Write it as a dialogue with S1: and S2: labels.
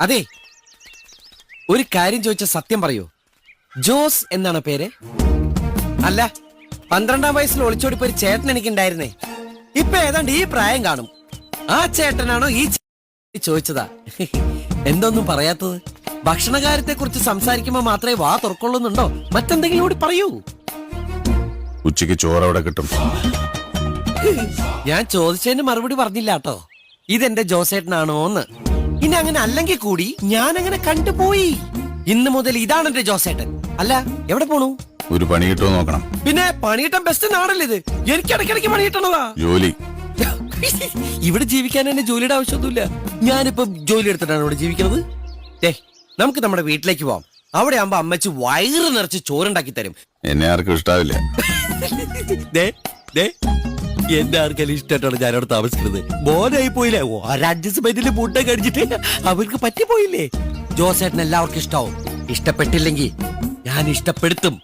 S1: അതെ. ഒരു കാര്യം ചോദിച്ച സത്യം പറയൂ. ജോസ് എന്നാണ് പേര്? അല്ല പന്ത്രണ്ടാം വയസ്സിൽ ഒളിച്ചോടിപ്പോ ഒരു ചേട്ടൻ എനിക്കുണ്ടായിരുന്നേ. ഇപ്പൊ ഏതാണ്ട് ഈ പ്രായം കാണും. ആ ചേട്ടനാണോ ഈ ചോദിച്ചതാ. എന്തൊന്നും പറയാത്തത്? ഭക്ഷണകാര്യത്തെ കുറിച്ച് സംസാരിക്കുമ്പോ മാത്രമേ വാ തുറക്കൊള്ളുന്നുണ്ടോ? മറ്റെന്തെങ്കിലും കൂടി പറയൂ.
S2: ഉച്ചയ്ക്ക് ചോറ് അവിടെ കിട്ടും.
S1: ഞാൻ ചോദിച്ചതിന് മറുപടി പറഞ്ഞില്ല കേട്ടോ ഇതെന്റെ ജോസേട്ടനാണോന്ന്. ഇനി അങ്ങനെ അല്ലെങ്കിൽ കൂടി ഞാൻ അങ്ങനെ കണ്ടുപോയി ഇന്ന് മുതൽ ഇതാണ് എന്റെ ജോസേട്ടൻ. അല്ല എവിടെ പോണു?
S2: ഒരു പണി കിട്ടുമോ നോക്കണം.
S1: പിന്നെ പണിയിട്ടം ബെസ്റ്റ് നാടല്ലേ ഇത്? എനിക്ക് ഇടയ്ക്കിടയ്ക്ക് പണി കിട്ടണതാ.
S2: ജോലി.
S1: ഇവിടെ ജീവിക്കാൻ എന്നെ ജോലിയുടെ ആവശ്യമൊന്നുമില്ല. ഞാനിപ്പോ ജോലി എടുത്തിട്ടാണ് ഇവിടെ ജീവിക്കുന്നത്. ഏ നമുക്ക് നമ്മുടെ വീട്ടിലേക്ക് പോവാം. അവിടെ ആകുമ്പോ അമ്മച്ച് വയറ് നിറച്ച് ചോറുണ്ടാക്കി തരും.
S2: എന്നെ ആർക്കും ഇഷ്ടാവില്ല.
S1: ദേ, ദേ, എന്റെ ആർക്കെല്ലാം ഇഷ്ടമായിട്ടാണ് ഞാനവിടെ താമസിക്കുന്നത്. ബോധമായി പോയില്ലേ? ഒരഡ്ജസ്റ്റ്മെന്റിൽ മുട്ട കഴിഞ്ഞിട്ട് അവർക്ക് പറ്റിപ്പോയില്ലേ? ജോസേട്ടൻ എല്ലാവർക്കും ഇഷ്ടാവും. ഇഷ്ടപ്പെട്ടില്ലെങ്കിൽ ഞാൻ ഇഷ്ടപ്പെടുത്തും.